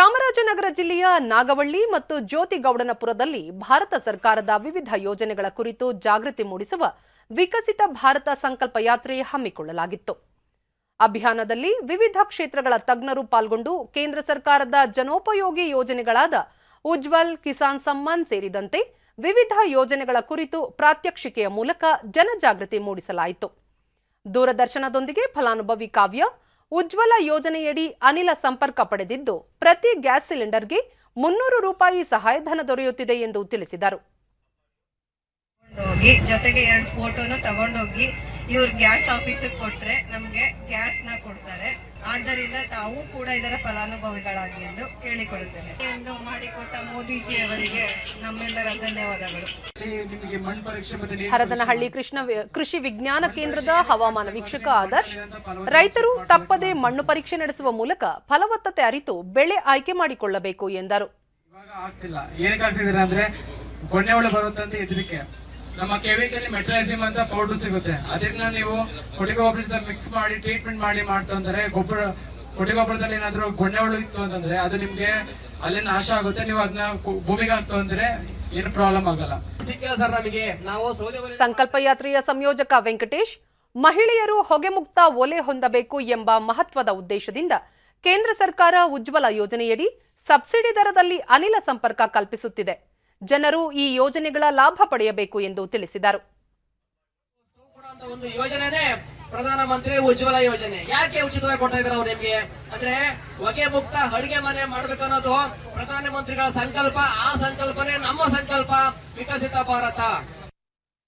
ಚಾಮರಾಜನಗರ ಜಿಲ್ಲೆಯ ನಾಗವಳ್ಳಿ ಮತ್ತು ಜ್ಯೋತಿಗೌಡನಪುರದಲ್ಲಿ ಭಾರತ ಸರ್ಕಾರದ ವಿವಿಧ ಯೋಜನೆಗಳ ಕುರಿತು ಜಾಗೃತಿ ಮೂಡಿಸುವ ವಿಕಸಿತ ಭಾರತ ಸಂಕಲ್ಪ ಯಾತ್ರೆ ಹಮ್ಮಿಕೊಳ್ಳಲಾಗಿತ್ತು. ಅಭಿಯಾನದಲ್ಲಿ ವಿವಿಧ ಕ್ಷೇತ್ರಗಳ ತಜ್ಞರು ಪಾಲ್ಗೊಂಡು ಕೇಂದ್ರ ಸರ್ಕಾರದ ಜನೋಪಯೋಗಿ ಯೋಜನೆಗಳಾದ ಉಜ್ವಲ್ ಕಿಸಾನ್ ಸಮ್ಮಾನ್ ಸೇರಿದಂತೆ ವಿವಿಧ ಯೋಜನೆಗಳ ಕುರಿತು ಪ್ರಾತ್ಯಕ್ಷಿಕೆಯ ಮೂಲಕ ಜನಜಾಗೃತಿ ಮೂಡಿಸಲಾಯಿತು. ದೂರದರ್ಶನದೊಂದಿಗೆ ಫಲಾನುಭವಿ ಕಾವ್ಯ ಉಜ್ವಲ ಯೋಜನೆಯಡಿ ಅನಿಲ ಸಂಪರ್ಕ ಪಡೆದಿದ್ದು, ಪ್ರತಿ ಗ್ಯಾಸ್ ಸಿಲಿಂಡರ್ಗೆ ಮುನ್ನೂರು ರೂಪಾಯಿ ಸಹಾಯಧನ ದೊರೆಯುತ್ತಿದೆ ಎಂದು ತಿಳಿಸಿದರು. ಹೋಗಿ ಜೊತೆಗೆ ಎರಡು ಫೋಟೋನು ತಗೊಂಡೋಗಿ, ಇವ್ರ ಗ್ಯಾಸ್ ಆಫೀಸಿಗೆ ಕೊಟ್ರೆ ನಮ್ಗೆ ಗ್ಯಾಸ್ನ ಕೊಡ್ತಾರೆ. ಆದ್ದರಿಂದ ತಾವು ಕೂಡ ಇದರ ಫಲಾನುಭವಿಗಳಾಗಿ ಎಂದು ಕೇಳಿಕೊಳ್ಳುತ್ತೇನೆ ಎಂದು ಮಾಡಿಕೊಟ್ಟ ಮೋದಿಜಿ ಅವರಿಗೆ ನಮ್ಮೆಲ್ಲರ ಧನ್ಯವಾದಗಳು. ಹರದನಹಳ್ಳಿ ಕೃಷ್ಣ ಕೃಷಿ ವಿಜ್ಞಾನ ಕೇಂದ್ರದ ಹವಾಮಾನ ವೀಕ್ಷಕ ಆದರ್ಶ್. ರೈತರು ತಪ್ಪದೆ ಮಣ್ಣು ಪರೀಕ್ಷೆ ನಡೆಸುವ ಮೂಲಕ ಫಲವತ್ತತೆ ಅರಿತು ಬೆಳೆ ಆಯ್ಕೆ ಮಾಡಿಕೊಳ್ಳಬೇಕು ಎಂದರು. ನಮ್ಮ ಕೆವಿಕಲ್ಲಿ ಮೆಟ್ರೈಸಿಮ್ ಅಂತ ಪೌಡರ್ ಸಿಗುತ್ತೆ. ಅದನ್ನ ನೀವು ಕೊಟ್ಟಿಗೆ ಗೊಬ್ಬರದ ಮಿಕ್ಸ್ ಮಾಡಿ ಟ್ರೀಟ್ಮೆಂಟ್ ಮಾಡಿ ಮಾಡ್ತಂದ್ರೆ ಗೊಬ್ಬರ ಕೊಟ್ಟಿಗೆ ಗೊಬ್ಬರದಲ್ಲಿ ಏನಾದ್ರು ಗೊಣ್ಣೆ ಹುಳು ಇತ್ತು ಅಂತಂದ್ರೆ ಅದು ನಿಮ್ಗೆ ಅಲ್ಲಿ ನಾಶ ಆಗುತ್ತೆ. ನೀವು ಅದನ್ನ ಭೂಮಿಗೆ ಹಾಕ್ತು ಅಂದ್ರೆ ಏನು ಪ್ರಾಬ್ಲಮ್ ಆಗಲ್ಲ. ಸಿಕ್ಕಿಲ್ಲ ಸರ್ ನಮಗೆ. ನಾವು ಸೌದೆ ಸಂಕಲ್ಪ ಯಾತ್ರೆಯ ಸಂಯೋಜಕ ವೆಂಕಟೇಶ್ ಮಹಿಳೆಯರು ಹೊಗೆ ಮುಕ್ತ ಒಲೆ ಹೊಂದಬೇಕು ಎಂಬ ಮಹತ್ವದ ಉದ್ದೇಶದಿಂದ ಕೇಂದ್ರ ಸರ್ಕಾರ ಉಜ್ವಲ ಯೋಜನೆಯಡಿ ಸಬ್ಸಿಡಿ ದರದಲ್ಲಿ ಅನಿಲ ಸಂಪರ್ಕ ಕಲ್ಪಿಸುತ್ತಿದೆ. ಜನರು ಈ ಯೋಜನೆಗಳ ಲಾಭ ಪಡೆಯಬೇಕು ಎಂದು ತಿಳಿಸಿದರು. ಒಂದು ಯೋಜನೆನೇ ಪ್ರಧಾನ ಮಂತ್ರಿ ಉಜ್ವಲ ಯೋಜನೆ. ಯಾಕೆ ಉಚಿತವಾಗಿ ಕೊಡ್ತಾ ಇದಾರೆ ಅವ್ರು ನಿಮ್ಗೆ? ಅಂದ್ರೆ ಹೊಗೆ ಮುಕ್ತ ಅಡುಗೆ ಮನೆ ಮಾಡ್ಬೇಕು ಅನ್ನೋದು ಪ್ರಧಾನ ಮಂತ್ರಿಗಳ ಸಂಕಲ್ಪ, ಆ ಸಂಕಲ್ಪನೆ ನಮ್ಮ ಸಂಕಲ್ಪ. ವಿಕಸಿತ ಭಾರತ.